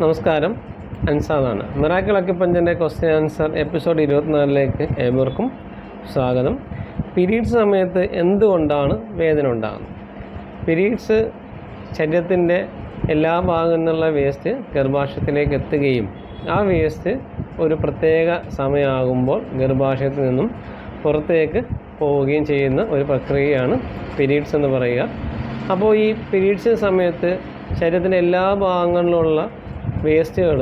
നമസ്കാരം. അൻസാദാണ്. മിറാക്കിൾ അക്കിപ്പഞ്ചന്റെ ക്വസ്റ്റ്യൻ ആൻസർ എപ്പിസോഡ് ഇരുപത്തിനാലിലേക്ക് ഏവർക്കും സ്വാഗതം. പിരീഡ്സ് സമയത്ത് എന്തുകൊണ്ടാണ് വേദന ഉണ്ടാകുന്നത്? പിരീഡ്സ് ശരീരത്തിന്റെ എല്ലാ ഭാഗത്തു നിന്നുള്ള വേസ്റ്റ് ഗർഭാശയത്തിലേക്ക് എത്തുകയും ആ വേസ്റ്റ് ഒരു പ്രത്യേക സമയമാകുമ്പോൾ ഗർഭാശയത്തിൽ നിന്നും പുറത്തേക്ക് പോവുകയും ചെയ്യുന്ന ഒരു പ്രക്രിയയാണ് പിരീഡ്സ് എന്ന് പറയുക. അപ്പോൾ ഈ പീരീഡ്സ് സമയത്ത് ശരീരത്തിന്റെ എല്ലാ ഭാഗങ്ങളിലുള്ള വേസ്റ്റുകൾ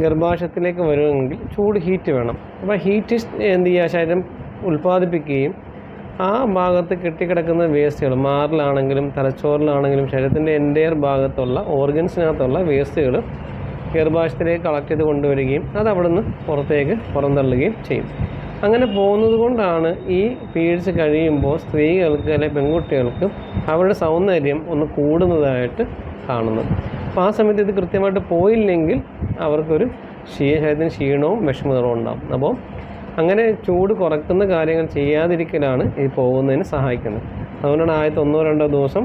ഗർഭാശയത്തിലേക്ക് വരുമെങ്കിൽ ചൂട് ഹീറ്റ് വേണം. അപ്പോൾ ഹീറ്റ് എന്ത് ചെയ്യുക? ശരീരം ഉൽപ്പാദിപ്പിക്കുകയും ആ ഭാഗത്ത് കെട്ടിക്കിടക്കുന്ന വേസ്റ്റുകൾ മാറിലാണെങ്കിലും തലച്ചോറിലാണെങ്കിലും ശരീരത്തിന്റെ എന്റെയർ ഭാഗത്തുള്ള ഓർഗൻസിനകത്തുള്ള വേസ്റ്റുകൾ ഗർഭാശയത്തിലേക്ക് കളക്ട് ചെയ്ത് കൊണ്ടുവരികയും അത് അവിടെ നിന്ന് പുറത്തേക്ക് പുറന്തള്ളുകയും ചെയ്യും. അങ്ങനെ പോകുന്നത് കൊണ്ടാണ് ഈ പീരീഡ്സ് കഴിയുമ്പോൾ സ്ത്രീകൾക്ക് അല്ലെങ്കിൽ പെൺകുട്ടികൾക്ക് അവരുടെ സൗന്ദര്യം ഒന്ന് കൂടുന്നതായിട്ട് കാണുന്നത്. അപ്പോൾ ആ സമയത്ത് ഇത് കൃത്യമായിട്ട് പോയില്ലെങ്കിൽ അവർക്കൊരു ക്ഷീ ക്ഷീണവും വിഷമതകളും ഉണ്ടാകും അപ്പോൾ അങ്ങനെ ചൂട് കുറക്കുന്ന കാര്യങ്ങൾ ചെയ്യാതിരിക്കലാണ് ഇത് പോകുന്നതിന് സഹായിക്കുന്നത്. അതുകൊണ്ടാണ് ആദ്യത്തെ ഒന്നോ രണ്ടോ ദിവസം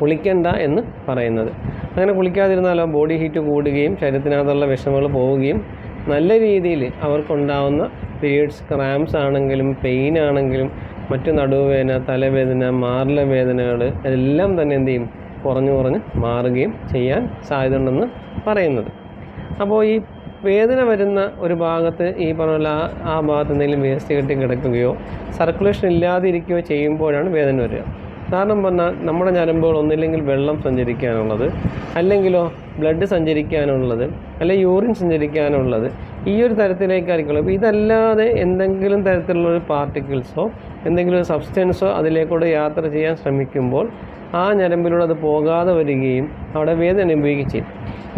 കുളിക്കണ്ട എന്ന് പറയുന്നത്. അങ്ങനെ കുളിക്കാതിരുന്നാലോ ബോഡി ഹീറ്റ് കൂടുകയും ശരീരത്തിനകത്തുള്ള വിഷമങ്ങൾ പോവുകയും നല്ല രീതിയിൽ അവർക്കുണ്ടാവുന്ന പീരീഡ്സ് ക്രാംസ് ആണെങ്കിലും പെയിൻ ആണെങ്കിലും മറ്റു നടുവേദന തലവേദന മാറില വേദനകൾ എല്ലാം തന്നെ എന്ത് ചെയ്യും? കുറഞ്ഞു കുറഞ്ഞ് മാറുകയും ചെയ്യാൻ സാധ്യതയുണ്ടെന്ന് പറയുന്നത്. അപ്പോൾ ഈ വേദന വരുന്ന ഒരു ഭാഗത്ത് ഈ പറഞ്ഞ ആ ഭാഗത്ത് എന്തെങ്കിലും വേസ്റ്റ് കെട്ടി കിടക്കുകയോ സർക്കുലേഷൻ ഇല്ലാതിരിക്കുകയോ ചെയ്യുമ്പോഴാണ് വേദന വരിക. കാരണം പറഞ്ഞാൽ നമ്മുടെ ഞരമ്പുകൾ ഒന്നില്ലെങ്കിൽ വെള്ളം സഞ്ചരിക്കാനുള്ളത് അല്ലെങ്കിലോ ബ്ലഡ് സഞ്ചരിക്കാനുള്ളത് അല്ലെങ്കിൽ യൂറിൻ സഞ്ചരിക്കാനുള്ളത് ഈ ഒരു തരത്തിലേക്ക് ആയിരിക്കുള്ളൂ അപ്പോൾ ഇതല്ലാതെ എന്തെങ്കിലും തരത്തിലുള്ള ഒരു പാർട്ടിക്കിൾസോ എന്തെങ്കിലും ഒരു സബ്സ്റ്റൻസോ അതിലേക്കൂടെ യാത്ര ചെയ്യാൻ ശ്രമിക്കുമ്പോൾ ആ ഞരമ്പിലൂടെ അത് പോകാതെ വരികയും അവിടെ വേദന അനുഭവിക്കുകയും ചെയ്യും.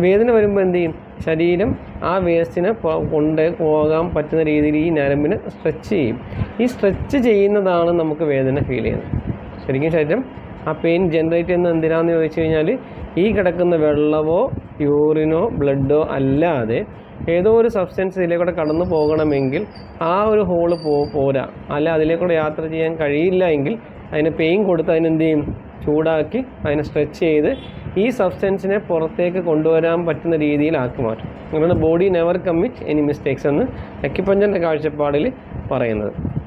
വേദന വരുമ്പോൾ എന്ത് ചെയ്യും? ശരീരം ആ വേസ്റ്റിനെ കൊണ്ട് പോകാൻ പറ്റുന്ന രീതിയിൽ ഈ ഞരമ്പിനെ സ്ട്രെച്ച് ചെയ്യും. ഈ സ്ട്രെച്ച് ചെയ്യുന്നതാണ് നമുക്ക് വേദന ഫീൽ ചെയ്യുന്നത്. ശരിക്കും ശരീരം ആ പെയിൻ ജനറേറ്റ് ചെയ്യുന്നത് എന്തിനാണെന്ന് ചോദിച്ചു കഴിഞ്ഞാൽ ഈ കിടക്കുന്ന വെള്ളമോ യൂറിനോ ബ്ലഡോ അല്ലാതെ ഏതോ ഒരു സബ്സ്റ്റൻസ് ഇതിലേക്കൂടെ കടന്നു പോകണമെങ്കിൽ ആ ഒരു ഹോൾ പോ പോരാ. അല്ല അതിലേക്കൂടെ യാത്ര ചെയ്യാൻ കഴിയില്ല എങ്കിൽ അതിന് പെയിൻ കൊടുത്ത് അതിനെന്ത് ചെയ്യും? ചൂടാക്കി അതിനെ സ്ട്രെച്ച് ചെയ്ത് ഈ സബ്സ്റ്റൻസിനെ പുറത്തേക്ക് കൊണ്ടുവരാൻ പറ്റുന്ന രീതിയിലാക്കി മാറ്റും. അങ്ങനെയാണ് body never commit any mistakes എന്ന് അക്യുപഞ്ചറിന്റെ കാഴ്ചപ്പാടിൽ പറയുന്നത്.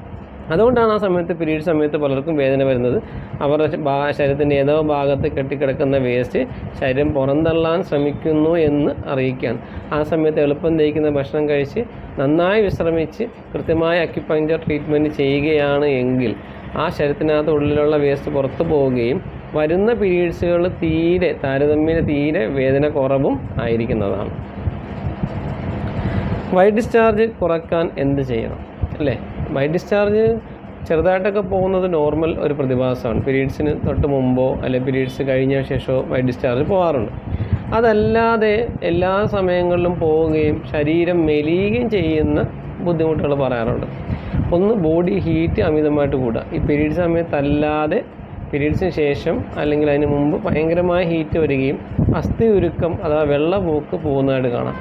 അതുകൊണ്ടാണ് ആ സമയത്ത് പീരീഡ് സമയത്ത് പലർക്കും വേദന വരുന്നത്. അവരുടെ ശരീരത്തിന്റെ ഏതോ ഭാഗത്ത് കെട്ടിക്കിടക്കുന്ന വേസ്റ്റ് ശരീരം പുറന്തള്ളാൻ ശ്രമിക്കുന്നു എന്ന് അറിയിക്കുകയാണ്. ആ സമയത്ത് എളുപ്പം ദഹിക്കുന്ന ഭക്ഷണം കഴിച്ച് നന്നായി വിശ്രമിച്ച് കൃത്യമായ അക്യുപഞ്ചർ ട്രീറ്റ്മെന്റ് ചെയ്യുകയാണ് എങ്കിൽ ആ ശരീരത്തിനകത്ത് ഉള്ളിലുള്ള വേസ്റ്റ് പുറത്തു പോവുകയും വരുന്ന പീരീഡ്സുകൾ തീരെ താരതമ്യേന തീരെ വേദന കുറവും ആയിരിക്കുന്നതാണ്. വൈറ്റ് ഡിസ്ചാർജ് കുറയ്ക്കാൻ എന്ത് ചെയ്യണം? അല്ലേ? വൈറ്റ് ഡിസ്ചാർജ് ചെറുതായിട്ടൊക്കെ പോകുന്നത് നോർമൽ ഒരു പ്രതിഭാസമാണ്. പീരീഡ്സിന് തൊട്ട് മുമ്പോ അല്ലെങ്കിൽ പീരീഡ്സ് കഴിഞ്ഞ ശേഷമോ ബൈ ഡിസ്ചാർജ് പോകാറുണ്ട്. അതല്ലാതെ എല്ലാ സമയങ്ങളിലും പോവുകയും ശരീരം മെലിയുകയും ചെയ്യുന്ന ബുദ്ധിമുട്ടുകൾ പറയാറുണ്ട്. ഒന്ന് ബോഡി ഹീറ്റ് അമിതമായിട്ട് കൂടുക. ഈ പീരീഡ് സമയത്തല്ലാതെ പീരീഡ്സിന് ശേഷം അല്ലെങ്കിൽ അതിന് മുമ്പ് ഭയങ്കരമായ ഹീറ്റ് വരികയും അസ്ഥി ഉരുക്കം അഥവാ വെള്ളപോക്ക് പോകുന്നതായിട്ട് കാണാം.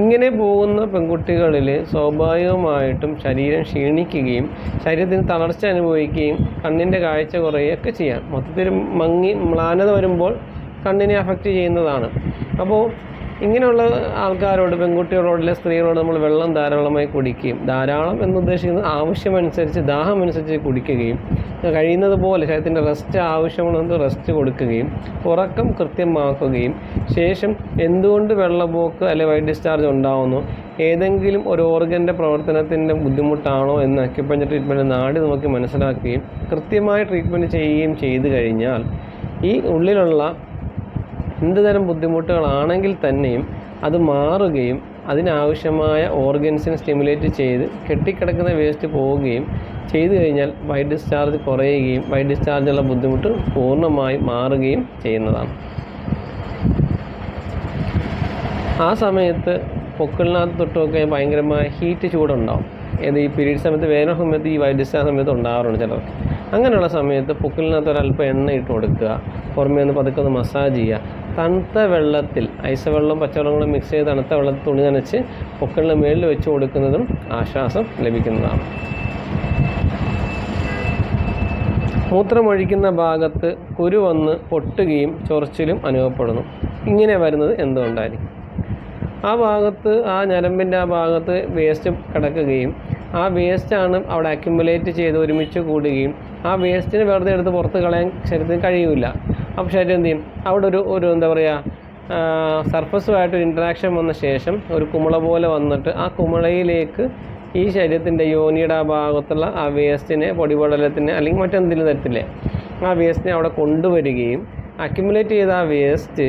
ഇങ്ങനെ പോകുന്ന പെൺകുട്ടികളിൽ സ്വാഭാവികമായിട്ടും ശരീരം ക്ഷീണിക്കുകയും ശരീരത്തിന് തളർച്ച അനുഭവിക്കുകയും കണ്ണിന്റെ കാഴ്ച കുറയുകയൊക്കെ ചെയ്യാം. മൊത്തത്തിൽ മങ്ങി മ്ലാനത വരുമ്പോൾ കണ്ണിനെ അഫക്റ്റ് ചെയ്യുന്നതാണ്. അപ്പോൾ ഇങ്ങനെയുള്ള ആൾക്കാരോട് പെൺകുട്ടികളോട് അല്ലെങ്കിൽ സ്ത്രീകളോട് നമ്മൾ വെള്ളം ധാരാളമായി കുടിക്കുകയും ധാരാളം എന്നുദ്ദേശിക്കുന്നത് ആവശ്യമനുസരിച്ച് ദാഹമനുസരിച്ച് കുടിക്കുകയും കഴിയുന്നത് പോലെ ശരീരത്തിന്റെ റെസ്റ്റ് ആവശ്യമുള്ളത് റെസ്റ്റ് കൊടുക്കുകയും ഉറക്കം കൃത്യമാക്കുകയും ശേഷം എന്തുകൊണ്ട് വെള്ളപ്പോക്ക് അല്ലെങ്കിൽ വൈറ്റ് ഡിസ്ചാർജ് ഉണ്ടാവുന്നു ഏതെങ്കിലും ഒരു ഓർഗന്റെ പ്രവർത്തനത്തിന്റെ ബുദ്ധിമുട്ടാണോ എന്ന് അക്യുപഞ്ചർ ട്രീറ്റ്മെന്റ് നാടി നോക്കി മനസ്സിലാക്കുകയും കൃത്യമായ ട്രീറ്റ്മെന്റ് ചെയ്യുകയും ചെയ്തു കഴിഞ്ഞാൽ ഈ ഉള്ളിലുള്ള എന്ത് തരം ബുദ്ധിമുട്ടുകളാണെങ്കിൽ തന്നെയും അത് മാറുകയും അതിനാവശ്യമായ ഓർഗൻസിനെ സ്റ്റിമുലേറ്റ് ചെയ്ത് കെട്ടിക്കിടക്കുന്ന വേസ്റ്റ് പോവുകയും ചെയ്തു കഴിഞ്ഞാൽ വൈറ്റ് ഡിസ്ചാർജ് കുറയുകയും വൈറ്റ് ഡിസ്ചാർജുള്ള ബുദ്ധിമുട്ട് പൂർണമായി മാറുകയും ചെയ്യുന്നതാണ്. ആ സമയത്ത് പൊക്കിളിനകത്ത് തൊട്ടുമൊക്കെ ഭയങ്കരമായ ഹീറ്റ് ചൂടുണ്ടാവും. ഏത് ഈ പീരീഡ് സമയത്ത് വേനൽ സമയത്ത് ഈ ഡിസ്ചാർജ് സമയത്ത് ഉണ്ടാവാറുണ്ട് ചിലർക്ക്. അങ്ങനെയുള്ള സമയത്ത് പൊക്കിളിനകത്ത് ഒരല്പം എണ്ണ ഇട്ട് കൊടുക്കുക. പുറമേ ഒന്ന് പതുക്കെ ഒന്ന് മസാജ് ചെയ്യുക. തണുത്ത വെള്ളത്തിൽ ഐസവെള്ളവും വെള്ളം പച്ചവെള്ളം കൂടെ മിക്സ് ചെയ്ത് തണുത്ത വെള്ളത്തിൽ തുണി നനച്ച് പൊക്കളുടെ മേളിൽ വെച്ച് കൊടുക്കുന്നതും ആശ്വാസം ലഭിക്കുന്നതാണ്. മൂത്രമൊഴിക്കുന്ന ഭാഗത്ത് കുരു വന്ന് പൊട്ടുകയും ചൊറിച്ചിലും അനുഭവപ്പെടുന്നു. ഇങ്ങനെ വരുന്നത് എന്തുകൊണ്ടായിരിക്കും? ആ ഭാഗത്ത് ആ ഞരമ്പിന്റെ ആ ഭാഗത്ത് വേസ്റ്റ് കിടക്കുകയും ആ വേസ്റ്റാണ് അവിടെ അക്യുമുലേറ്റ് ചെയ്ത് ഒരുമിച്ച് കൂടുകയും ആ വേസ്റ്റിന് വെറുതെ എടുത്ത് പുറത്ത് കളയാൻ ശരീരത്തിന് കഴിയില്ല അപ്പോൾ ശരീരം എന്ത് ചെയ്യും? അവിടെ ഒരു ഒരു എന്താ പറയുക സർഫസുമായിട്ട് ഇൻട്രാക്ഷൻ വന്ന ശേഷം ഒരു കുമിള പോലെ വന്നിട്ട് ആ കുമിളയിലേക്ക് ഈ ശരീരത്തിന്റെ യോനിയുടെ ആ ഭാഗത്തുള്ള ആ വേസ്റ്റിനെ പൊടിപടലത്തിനെ അല്ലെങ്കിൽ മറ്റെന്തെങ്കിലും തരത്തില്ലേ ആ വേസ്റ്റിനെ അവിടെ കൊണ്ടുവരികയും അക്യുമുലേറ്റ് ചെയ്ത ആ വേസ്റ്റ്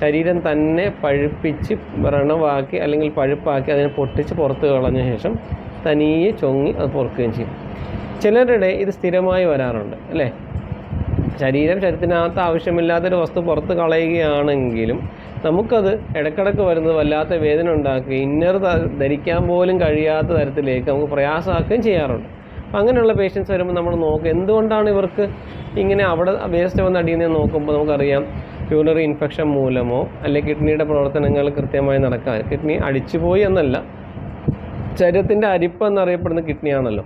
ശരീരം തന്നെ പഴുപ്പിച്ച് വ്രണവാക്കി അല്ലെങ്കിൽ പഴുപ്പാക്കി അതിനെ പൊട്ടിച്ച് പുറത്ത് കളഞ്ഞ ശേഷം തനിയെ ചൊങ്ങി അത് പുറക്കുകയും ചെയ്യും. ചിലരുടെ ഇത് സ്ഥിരമായി വരാറുണ്ട് അല്ലേ? ശരീരം ശരീരത്തിനകത്ത് ആവശ്യമില്ലാത്തൊരു വസ്തു പുറത്ത് കളയുകയാണെങ്കിലും നമുക്കത് ഇടക്കിടക്ക് വരുന്നത് വല്ലാത്ത വേദന ഉണ്ടാക്കുകയും ഇന്നർ ധരിക്കാൻ പോലും കഴിയാത്ത തരത്തിലേക്ക് നമുക്ക് പ്രയാസമാക്കുകയും ചെയ്യാറുണ്ട്. അപ്പം അങ്ങനെയുള്ള പേഷ്യൻസ് വരുമ്പോൾ നമ്മൾ നോക്കുക എന്തുകൊണ്ടാണ് ഇവർക്ക് ഇങ്ങനെ അവിടെ വേസ്റ്റ് വന്ന് അടിയുന്നത് നോക്കുമ്പോൾ നമുക്കറിയാം യൂറിനറി ഇൻഫെക്ഷൻ മൂലമോ അല്ലെങ്കിൽ കിഡ്നിയുടെ പ്രവർത്തനങ്ങൾ കൃത്യമായി നടക്കാൻ കിഡ്നി അടിച്ചുപോയി എന്നല്ല ശരീരത്തിന്റെ അരിപ്പ് എന്നറിയപ്പെടുന്ന കിഡ്നിയാണല്ലോ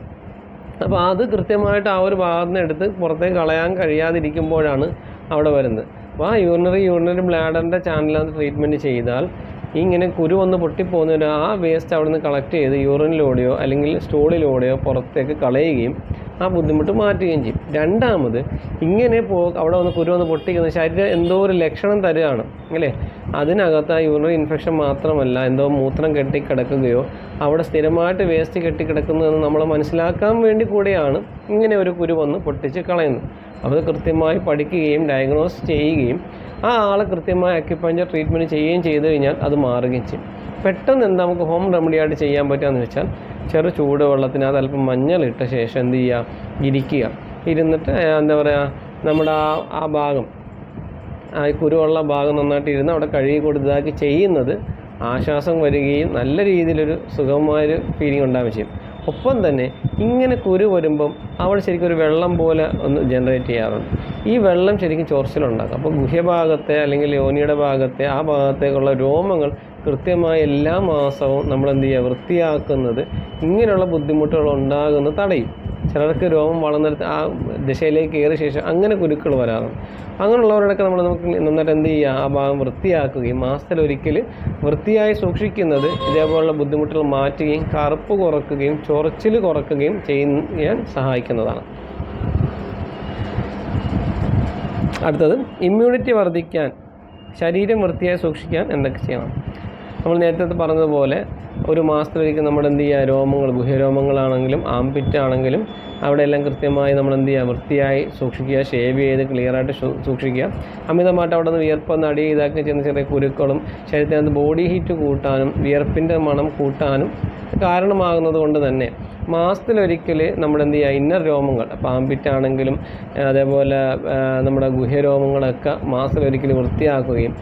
അപ്പോൾ അത് കൃത്യമായിട്ട് ആ ഒരു ഭാഗത്ത് നിന്ന് എടുത്ത് പുറത്തേക്ക് കളയാൻ കഴിയാതിരിക്കുമ്പോഴാണ് അവിടെ വരുന്നത്. അപ്പോൾ ആ യൂറിനറി യൂറിനറി ബ്ലാഡറിന്റെ ചാനലിനകത്ത് ട്രീറ്റ്മെന്റ് ചെയ്താൽ ഇങ്ങനെ കുരു വന്ന് പൊട്ടിപ്പോകുന്നവർ ആ വേസ്റ്റ് അവിടെ നിന്ന് കളക്ട് ചെയ്ത് യൂറിനിലൂടെയോ അല്ലെങ്കിൽ സ്റ്റൂളിലൂടെയോ പുറത്തേക്ക് കളയുകയും ആ ബുദ്ധിമുട്ട് മാറ്റുകയും ചെയ്യും. രണ്ടാമത് ഇങ്ങനെ പോ അവിടെ വന്ന് കുരു വന്ന് പൊട്ടിക്കുന്ന ശരീരം എന്തോ ഒരു ലക്ഷണം തരുകയാണ് അല്ലേ? അതിനകത്ത് ആ യൂറിനറി ഇൻഫെക്ഷൻ മാത്രമല്ല എന്തോ മൂത്രം കെട്ടിക്കിടക്കുകയോ അവിടെ സ്ഥിരമായിട്ട് വേസ്റ്റ് കെട്ടിക്കിടക്കുന്നതെന്ന് നമ്മൾ മനസ്സിലാക്കാൻ വേണ്ടി കൂടെയാണ് ഇങ്ങനെ ഒരു കുരു വന്ന് പൊട്ടിച്ച് കളയുന്നത്. അത് കൃത്യമായി പഠിക്കുകയും ഡയഗ്നോസ് ചെയ്യുകയും ആ ആളെ കൃത്യമായ അക്യുപഞ്ചർ ട്രീറ്റ്മെന്റ് ചെയ്യുകയും ചെയ്തു കഴിഞ്ഞാൽ അത് മാറുകയും ചെയ്യും. പെട്ടെന്ന് എന്താ നമുക്ക് ഹോം റെമഡി ആയിട്ട് ചെയ്യാൻ പറ്റുകയെന്ന് വെച്ചാൽ ചെറു ചൂടുവെള്ളത്തിനകത്ത് അല്പം മഞ്ഞളിട്ട ശേഷം എന്ത് ചെയ്യുക? ഇരിക്കുക. ഇരുന്നിട്ട് എന്താ പറയുക നമ്മുടെ ആ ആ ഭാഗം ആ കുരുവുള്ള ഭാഗം നന്നായിട്ട് ഇരുന്ന് അവിടെ കഴുകി കൊടുത്തതാക്കി ചെയ്യുന്നത് ആശ്വാസം വരികയും നല്ല രീതിയിലൊരു സുഖമായൊരു ഫീലിംഗ് ഉണ്ടാവുകയും ചെയ്യും. ഒപ്പം തന്നെ ഇങ്ങനെ കുരു വരുമ്പം അവിടെ ശരിക്കും ഒരു വെള്ളം പോലെ ഒന്ന് ജനറേറ്റ് ചെയ്യാറുണ്ട്. ഈ വെള്ളം ശരിക്കും ചോർച്ചിലുണ്ടാക്കും അപ്പോൾ ഗുഹ്യഭാഗത്തെ അല്ലെങ്കിൽ യോനിയുടെ ഭാഗത്തെ ആ ഭാഗത്തേക്കുള്ള രോമങ്ങൾ കൃത്യമായി എല്ലാ മാസവും നമ്മൾ എന്ത് ചെയ്യുക? വൃത്തിയാക്കുന്നത് ഇങ്ങനെയുള്ള ബുദ്ധിമുട്ടുകൾ ഉണ്ടാകുന്നത് തടയും. ചിലർക്ക് രോമം വളർന്നെടുത്ത് ആ ദിശയിലേക്ക് കയറിയ ശേഷം അങ്ങനെ കുരുക്കൾ വരാറുണ്ട്. അങ്ങനെയുള്ളവരോടൊക്കെ നമ്മൾ നമുക്ക് നന്നായിട്ട് എന്ത് ചെയ്യുക? ആ ഭാഗം വൃത്തിയാക്കുകയും മാസത്തിലൊരിക്കൽ വൃത്തിയായി സൂക്ഷിക്കുന്നത് ഇതേപോലുള്ള ബുദ്ധിമുട്ടുകൾ മാറ്റുകയും കറുപ്പ് കുറക്കുകയും ചൊറിച്ചിൽ കുറക്കുകയും ചെയ്യാൻ സഹായിക്കുന്നതാണ്. അടുത്തത് ഇമ്മ്യൂണിറ്റി വർദ്ധിക്കാൻ ശരീരം വൃത്തിയായി സൂക്ഷിക്കാൻ എന്തൊക്കെ ചെയ്യണം? നമ്മൾ നേരത്തെ പറഞ്ഞതുപോലെ ഒരു മാസത്തിലേക്ക് നമ്മൾ എന്ത് ചെയ്യുക രോമങ്ങൾ ഗുഹ്യരോമങ്ങളാണെങ്കിലും ആംപിറ്റ് ആണെങ്കിലും അവിടെ എല്ലാം കൃത്യമായി നമ്മൾ എന്ത് ചെയ്യുക വൃത്തിയായി സൂക്ഷിക്കുക ഷേവ് ചെയ്ത് ക്ലിയറായിട്ട് സൂക്ഷിക്കുക. അമിതമായിട്ട് അവിടെ നിന്ന് വിയർപ്പൊന്ന് അടി ഇതാക്കി ചെന്ന ചെറിയ കുരുക്കളും ശരീരത്തിനകത്ത് ബോഡി ഹീറ്റ് കൂട്ടാനും വിയർപ്പിന്റെ മണം കൂട്ടാനും കാരണമാകുന്നത് കൊണ്ട് തന്നെ മാസത്തിലൊരിക്കൽ നമ്മൾ എന്ത് ചെയ്യുക ഇന്നർ രോമങ്ങൾ പാമ്പിറ്റാണെങ്കിലും അതേപോലെ നമ്മുടെ ഗുഹ്യരോമങ്ങളൊക്കെ മാസത്തിലൊരിക്കൽ വൃത്തിയാക്കുകയും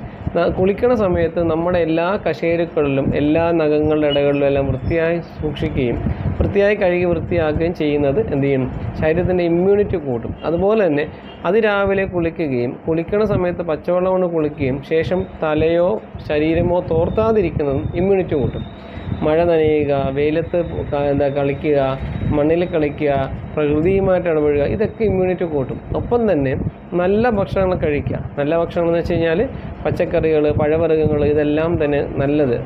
കുളിക്കണ സമയത്ത് നമ്മുടെ എല്ലാ കശേരുക്കളിലും എല്ലാ നഖങ്ങളുടെ ഇടകളിലും എല്ലാം വൃത്തിയായി സൂക്ഷിക്കുകയും വൃത്തിയായി കഴുകി വൃത്തിയാക്കുകയും ചെയ്യുന്നത് എന്ത് ചെയ്യും? ശരീരത്തിന്റെ ഇമ്മ്യൂണിറ്റി കൂട്ടും. അതുപോലെ തന്നെ അതിരാവിലെ കുളിക്കുകയും കുളിക്കണ സമയത്ത് പച്ചവെള്ളം കൊണ്ട് കുളിക്കുകയും ശേഷം തലയോ ശരീരമോ തോർത്താതിരിക്കുന്നതും ഇമ്മ്യൂണിറ്റി കൂട്ടും. മഴ നനയുക വെയിലത്ത് എന്താ കളിക്കുക മണ്ണിൽ കളിക്കുക പ്രകൃതിയുമായിട്ട് ഇടപഴകുക ഇതൊക്കെ ഇമ്മ്യൂണിറ്റി കൂട്ടും. ഒപ്പം തന്നെ നല്ല ഭക്ഷണങ്ങൾ കഴിക്കുക. നല്ല ഭക്ഷണം എന്ന് വെച്ച് കഴിഞ്ഞാൽ പച്ചക്കറികൾ പഴവർഗങ്ങൾ ഇതെല്ലാം തന്നെ നല്ലത്.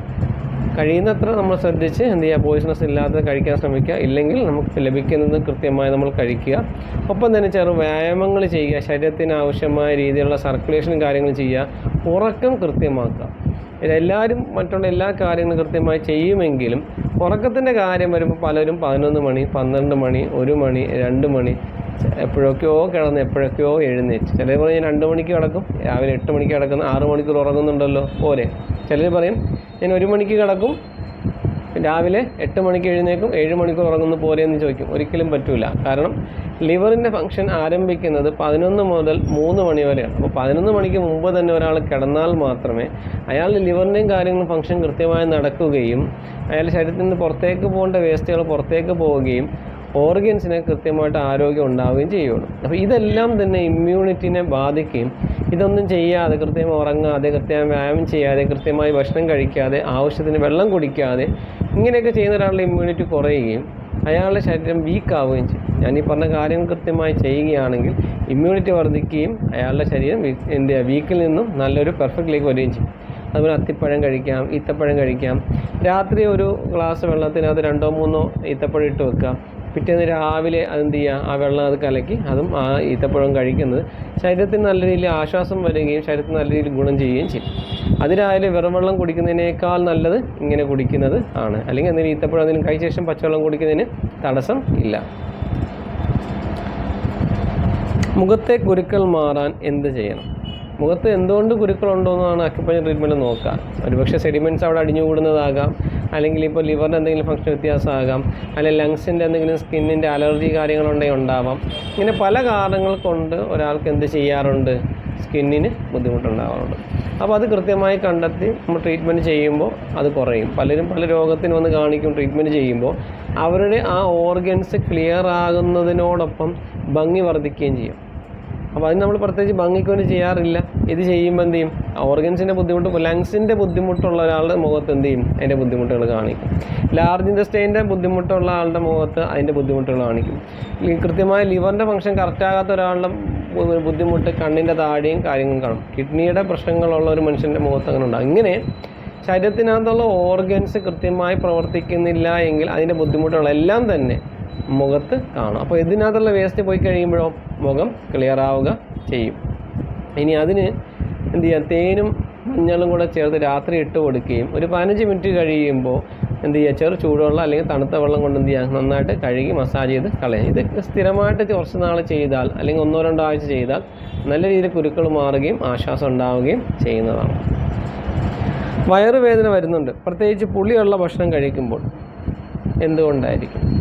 കഴിയുന്നത്ര നമ്മൾ ശ്രദ്ധിച്ച് എന്ത് ചെയ്യുക? പോയിസണസ് ഇല്ലാതെ കഴിക്കാൻ ശ്രമിക്കുക. ഇല്ലെങ്കിൽ നമുക്ക് ലഭിക്കുന്നത് കൃത്യമായി നമ്മൾ കഴിക്കുക. ഒപ്പം തന്നെ ചെറു വ്യായാമങ്ങൾ ചെയ്യുക. ശരീരത്തിന് ആവശ്യമായ രീതിയിലുള്ള സർക്കുലേഷനും കാര്യങ്ങളും ചെയ്യുക. ഉറക്കം കൃത്യമാക്കുക. ഇതെല്ലാവരും മറ്റുള്ള എല്ലാ കാര്യങ്ങളും കൃത്യമായി ചെയ്യുമെങ്കിലും ഉറക്കത്തിന്റെ കാര്യം വരുമ്പോൾ പലരും പതിനൊന്ന് മണി പന്ത്രണ്ട് മണി ഒരു മണി രണ്ട് മണി എപ്പോഴൊക്കെയോ കിടന്ന് എപ്പോഴൊക്കെയോ എഴുന്നേറ്റ്. ചിലർ പറയും രണ്ട് മണിക്ക് കിടക്കും രാവിലെ എട്ട് മണിക്ക് കിടക്കുന്ന ആറ് മണിക്കൂർ ഉറങ്ങുന്നുണ്ടല്ലോ പോരെ. ചിലർ പറയും ഞാൻ ഒരു മണിക്ക് കിടക്കും രാവിലെ എട്ട് മണിക്ക് എഴുന്നേക്കും ഏഴ് മണിക്കൂർ ഉറങ്ങുന്ന പോലെയെന്ന് ചോദിക്കും. ഒരിക്കലും പറ്റൂല. കാരണം ലിവറിന്റെ ഫംഗ്ഷൻ ആരംഭിക്കുന്നത് പതിനൊന്ന് മുതൽ മൂന്ന് മണി വരെയാണ്. അപ്പോൾ പതിനൊന്ന് മണിക്ക് മുമ്പ് തന്നെ ഒരാൾ കിടന്നാൽ മാത്രമേ അയാളുടെ ലിവറിന്റെയും കാര്യങ്ങളും ഫംഗ്ഷൻ കൃത്യമായി നടക്കുകയും അയാളുടെ ശരീരത്തിൽ നിന്ന് പുറത്തേക്ക് പോകേണ്ട വേസ്റ്റുകൾ പുറത്തേക്ക് പോവുകയും ഓർഗൻസിന് കൃത്യമായിട്ട് ആരോഗ്യം ഉണ്ടാവുകയും ചെയ്യുള്ളൂ. അപ്പോൾ ഇതെല്ലാം തന്നെ ഇമ്മ്യൂണിറ്റിനെ ബാധിക്കുകയും ഇതൊന്നും ചെയ്യാതെ കൃത്യമായി ഉറങ്ങാതെ കൃത്യമായി വ്യായാമം ചെയ്യാതെ കൃത്യമായി ഭക്ഷണം കഴിക്കാതെ ആവശ്യത്തിന് വെള്ളം കുടിക്കാതെ ഇങ്ങനെയൊക്കെ ചെയ്യുന്ന ഒരാളുടെ ഇമ്മ്യൂണിറ്റി കുറയുകയും അയാളുടെ ശരീരം വീക്ക് ആവുകയും ചെയ്യും. ഞാൻ ഈ പറഞ്ഞ കാര്യം കൃത്യമായി ചെയ്യുകയാണെങ്കിൽ ഇമ്മ്യൂണിറ്റി വർദ്ധിക്കുകയും അയാളുടെ ശരീരം എന്ത് വീക്കിൽ നിന്നും നല്ലൊരു പെർഫെക്റ്റിലേക്ക് വരികയും ചെയ്യും. അതുപോലെ അത്തിപ്പഴം കഴിക്കാം ഈത്തപ്പഴം കഴിക്കാം. രാത്രി ഒരു ഗ്ലാസ് വെള്ളത്തിനകത്ത് രണ്ടോ മൂന്നോ ഈത്തപ്പഴം ഇട്ട് വെക്കാം പിറ്റേന്ന് രാവിലെ അതെന്ത് ചെയ്യുക? ആ വെള്ളം അത് കലക്കി അതും ആ ഈത്തപ്പഴം കഴിക്കുന്നത് ശരീരത്തിന് നല്ല രീതിയിൽ ആശ്വാസം വരികയും ശരീരത്തിന് നല്ല രീതിയിൽ ഗുണം ചെയ്യുകയും ചെയ്യും. അതിരാവിലെ വെറും വെള്ളം കുടിക്കുന്നതിനേക്കാൾ നല്ലത് ഇങ്ങനെ കുടിക്കുന്നത് ആണ്. അല്ലെങ്കിൽ എന്തെങ്കിലും ഈത്തപ്പഴം എന്തെങ്കിലും കഴിച്ച ശേഷം പച്ചവെള്ളം കുടിക്കുന്നതിന് തടസ്സം ഇല്ല. മുഖത്തെ കുരുക്കൾ മാറാൻ എന്ത് ചെയ്യണം? മുഖത്ത് എന്തുകൊണ്ട് കുരുക്കളുണ്ടോ എന്നാണ് അക്യുപഞ്ചർ ട്രീറ്റ്മെന്റ് നോക്കുക. ഒരുപക്ഷെ സെഡിമെന്റ്സ് അവിടെ അടിഞ്ഞു കൂടുന്നതാകാം അല്ലെങ്കിൽ ഇപ്പോൾ ലിവറിന്റെ എന്തെങ്കിലും ഫംഗ്ഷൻ വ്യത്യാസമാകാം. അല്ലെങ്കിൽ ലങ്സിന്റെ എന്തെങ്കിലും സ്കിന്നിന്റെ അലർജി കാര്യങ്ങളുണ്ടെങ്കിൽ ഉണ്ടാവാം. ഇങ്ങനെ പല കാരണങ്ങൾ കൊണ്ട് ഒരാൾക്ക് എന്ത് ചെയ്യാറുണ്ട്? സ്കിന്നിന് ബുദ്ധിമുട്ടുണ്ടാവാറുണ്ട്. അപ്പോൾ അത് കൃത്യമായി കണ്ടെത്തി നമ്മൾ ട്രീറ്റ്മെന്റ് ചെയ്യുമ്പോൾ അത് കുറയും. പലരും പല രോഗത്തിന് വന്ന് കാണിക്കും ട്രീറ്റ്മെന്റ് ചെയ്യുമ്പോൾ. അവരുടെ ആ ഓർഗൻസ് ക്ലിയർ ആകുന്നതിനോടൊപ്പം ഭംഗി വർദ്ധിക്കുകയും ചെയ്യും. അപ്പോൾ അതിന് നമ്മൾ പ്രത്യേകിച്ച് ഭംഗിക്ക് വേണ്ടി ചെയ്യാറില്ല. ഇത് ചെയ്യുമ്പോൾ എന്ത് ചെയ്യും? ഓർഗൻസിന്റെ ബുദ്ധിമുട്ട് ലങ്സിന്റെ ബുദ്ധിമുട്ടുള്ള ഒരാളുടെ മുഖത്ത് എന്ത് ചെയ്യും? അതിന്റെ ബുദ്ധിമുട്ടുകൾ കാണിക്കും. ലാർജ് ഇൻഡസ്റ്റൈന്റെ ബുദ്ധിമുട്ടുള്ള ആളുടെ മുഖത്ത് അതിന്റെ ബുദ്ധിമുട്ടുകൾ കാണിക്കും. ഈ കൃത്യമായ ലിവറിന്റെ ഫംഗ്ഷൻ കറക്റ്റ് ആകാത്ത ഒരാളുടെ ബുദ്ധിമുട്ട് കണ്ണിന്റെ താഴെയും കാര്യങ്ങളും കാണും. കിഡ്നിയുടെ പ്രശ്നങ്ങളുള്ള ഒരു മനുഷ്യന്റെ മുഖത്ത് അങ്ങനെ ഉണ്ടാകും. ഇങ്ങനെ ശരീരത്തിനകത്തുള്ള ഓർഗൻസ് കൃത്യമായി പ്രവർത്തിക്കുന്നില്ല എങ്കിൽ അതിന്റെ ബുദ്ധിമുട്ടുകളെല്ലാം തന്നെ മുഖത്ത് കാണും. അപ്പോൾ ഇതിനകത്തുള്ള വേസ്റ്റ് പോയി കഴിയുമ്പോഴോ മുഖം ക്ലിയർ ആവുക ചെയ്യും. ഇനി അതിന് എന്ത് ചെയ്യാം? തേനും മഞ്ഞളും കൂടെ ചേർത്ത് രാത്രി ഇട്ട് കൊടുക്കുകയും ഒരു പതിനഞ്ച് മിനിറ്റ് കഴിയുമ്പോൾ എന്ത് ചെയ്യുക? ചെറു ചൂടുവെള്ളം അല്ലെങ്കിൽ തണുത്ത വെള്ളം കൊണ്ട് എന്ത് ചെയ്യുക? നന്നായിട്ട് കഴുകി മസാജ് ചെയ്ത് കളയുക ഇത് സ്ഥിരമായിട്ട് കുറച്ച് നാൾ ചെയ്താൽ അല്ലെങ്കിൽ ഒന്നോ രണ്ടോ ആഴ്ച ചെയ്താൽ നല്ല രീതിയിൽ കുരുക്കൾ മാറുകയും ആശ്വാസം ഉണ്ടാവുകയും ചെയ്യുന്നതാണ്. വയറുവേദന വരുന്നുണ്ട്. പ്രത്യേകിച്ച് പുളിയുള്ള ഭക്ഷണം കഴിക്കുമ്പോൾ എന്തുകൊണ്ടായിരിക്കും?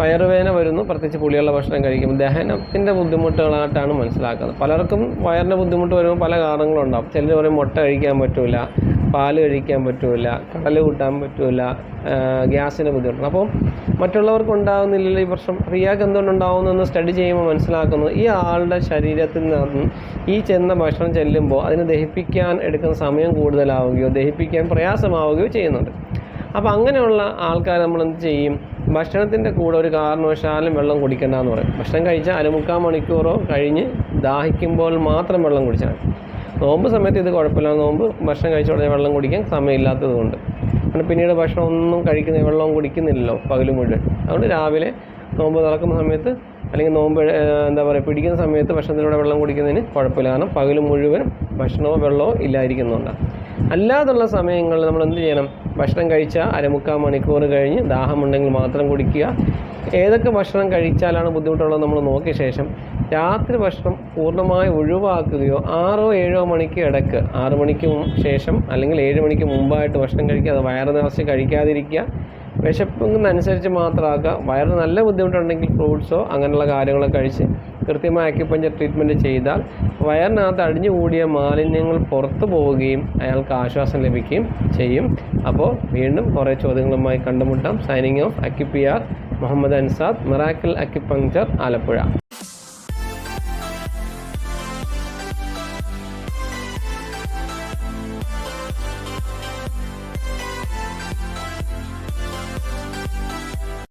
വയറുവേദന വരുന്നു പ്രത്യേകിച്ച് പുളിയുള്ള ഭക്ഷണം കഴിക്കുമ്പോൾ. ദഹനത്തിന്റെ ബുദ്ധിമുട്ടുകളായിട്ടാണ് മനസ്സിലാക്കുന്നത്. പലർക്കും വയറിന്റെ ബുദ്ധിമുട്ട് വരുമ്പോൾ പല കാരണങ്ങളുണ്ടാകും ചിലർ പറയും മുട്ട കഴിക്കാൻ പറ്റില്ല പാൽ കഴിക്കാൻ പറ്റില്ല കടൽ കൂട്ടാൻ പറ്റില്ല ഗ്യാസിന്റെ ബുദ്ധിമുട്ടുണ്ട് അപ്പോൾ മറ്റുള്ളവർക്ക് ഉണ്ടാകുന്നില്ലല്ലോ ഈ പ്രശ്നം. റിയാക്ക് എന്തുകൊണ്ടുണ്ടാകുന്നതെന്ന് സ്റ്റഡി ചെയ്യുമ്പോൾ മനസ്സിലാക്കുന്നത് ഈ ആളുടെ ശരീരത്തിൽ നിന്ന് ഈ ചെന്ന ഭക്ഷണം ചെല്ലുമ്പോൾ അതിനെ ദഹിപ്പിക്കാൻ എടുക്കുന്ന സമയം കൂടുതലാവുകയോ ദഹിപ്പിക്കാൻ പ്രയാസമാവുകയോ ചെയ്യുന്നുണ്ട്. അപ്പോൾ അങ്ങനെയുള്ള ആൾക്കാർ നമ്മൾ എന്ത് ചെയ്യും? ഭക്ഷണത്തിന്റെ കൂടെ ഒരു കാരണവശാലും വെള്ളം കുടിക്കണ്ടെന്ന് പറയും. ഭക്ഷണം കഴിച്ചാൽ അരമുക്കാൽ മണിക്കൂറോ കഴിഞ്ഞ് ദാഹിക്കുമ്പോൾ മാത്രം വെള്ളം കുടിച്ചാൽ. നോമ്പ് സമയത്ത് ഇത് കുഴപ്പമില്ല. നോമ്പ് ഭക്ഷണം കഴിച്ച ഉടനെ വെള്ളം കുടിക്കാൻ സമയമില്ലാത്തതുകൊണ്ട്. കാരണം പിന്നീട് ഭക്ഷണം ഒന്നും കഴിക്കുന്ന വെള്ളവും കുടിക്കുന്നില്ലല്ലോ പകൽ മുഴുവൻ. അതുകൊണ്ട് രാവിലെ നോമ്പ് നടക്കുന്ന സമയത്ത് അല്ലെങ്കിൽ നോമ്പ് എന്താ പറയുക പിടിക്കുന്ന സമയത്ത് ഭക്ഷണത്തിലൂടെ വെള്ളം കുടിക്കുന്നതിന് കുഴപ്പമില്ല. കാരണം പകൽ മുഴുവൻ ഭക്ഷണമോ വെള്ളമോ ഇല്ലായിരിക്കുന്നുണ്ടാണ് അല്ലാതുള്ള സമയങ്ങളിൽ നമ്മൾ എന്ത് ചെയ്യണം? ഭക്ഷണം കഴിച്ചാൽ അരമുക്കാൽ മണിക്കൂർ കഴിഞ്ഞ് ദാഹമുണ്ടെങ്കിൽ മാത്രം കുടിക്കുക. ഏതൊക്കെ ഭക്ഷണം കഴിച്ചാലാണ് ബുദ്ധിമുട്ടുള്ളത് നമ്മൾ നോക്കിയ ശേഷം രാത്രി ഭക്ഷണം പൂർണമായി ഒഴിവാക്കുകയോ ആറോ ഏഴോ മണിക്ക് ഇടയ്ക്ക് ആറ് മണിക്ക് ശേഷം അല്ലെങ്കിൽ ഏഴ് മണിക്ക് മുമ്പായിട്ട് ഭക്ഷണം കഴിക്കുക. അത് വയറ് നിറച്ച് കഴിക്കാതിരിക്കുക. വിശപ്പിനനുസരിച്ച് മാത്രമാക്കുക. വയറ് നല്ല ബുദ്ധിമുട്ടുണ്ടെങ്കിൽ ഫ്രൂട്ട്സോ അങ്ങനെയുള്ള കാര്യങ്ങളൊക്കെ കഴിച്ച് കൃത്യമായ അക്യുപഞ്ചർ ട്രീറ്റ്മെന്റ് ചെയ്താൽ വയറിനകത്ത് അടിഞ്ഞു കൂടിയ മാലിന്യങ്ങൾ പുറത്തു പോവുകയും അയാൾക്ക് ആശ്വാസം ലഭിക്കുകയും ചെയ്യും. അപ്പോൾ വീണ്ടും കുറേ ചോദ്യങ്ങളുമായി കണ്ടുമുട്ടാം. സൈനിങ് ഓഫ് അക്യുപിയാർ മുഹമ്മദ് അൻസാദ് മിറാക്കിൾ അക്യുപങ്ചർ ആലപ്പുഴ.